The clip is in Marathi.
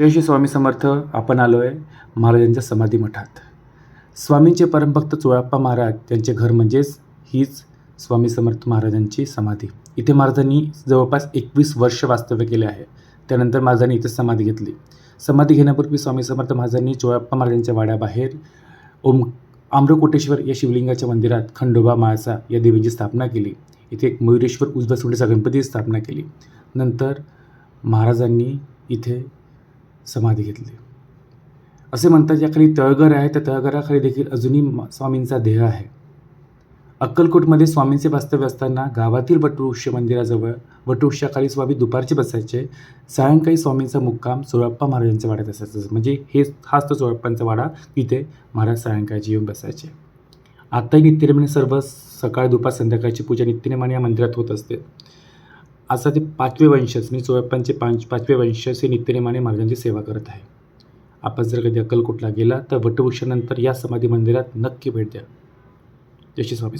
जय श्री स्वामी समर्थ आपण आलो आहे महाराजांच्या समाधी मठात. स्वामींचे परमभक्त चोळाप्पा महाराज त्यांचे घर म्हणजेच हीच स्वामी समर्थ महाराजांची समाधी. इथे महाराजांनी जवळपास एकवीस वर्ष वास्तव्य केले आहे. त्यानंतर महाराजांनी इथे समाधी घेतली. समाधी घेण्यापूर्वी स्वामी समर्थ महाराजांनी चोळाप्पा महाराजांच्या वाड्याबाहेर ओम आम्रकोटेश्वर या शिवलिंगाच्या मंदिरात खंडोबा माळसा या देवींची स्थापना केली. इथे एक मयुरेश्वर उजव्या सुंडीचा गणपतीची स्थापना केली. नंतर महाराजांनी इथे समाधी घेतली. असे म्हणतात ज्याखाली खाली तळघर आहे त्या तळघराखाली देखील अजूनही म- स्वामींचा देह आहे. अक्कलकोटमध्ये स्वामींचे वास्तव्य असताना गावातील वटवृक्ष मंदिराजवळ वटवृक्षाखाली स्वामी दुपारचे बसायचे. सायंकाळी स्वामींचा मुक्काम चोळप्पा महाराजांच्या वाड्यात असायचा. म्हणजे हे हाच तो चोळप्पांचा वाडा तिथे महाराज सायंकाळची येऊन बसायचे. आताही नित्यनेमाने सर्व सकाळ दुपार संध्याकाळची पूजा नित्यनेमाने या मंदिरात होत असते. असा ते पाचवे वंशज म्हणजे चोळप्पांचे पाच पाचवे वंशज हे नित्यनेमाने महाराजांची सेवा करत आहे. आपण जर कधी अक्कलकोटला गेला तर वटवृक्षानंतर या समाधी मंदिरात नक्की भेट द्या. जशी स्वामी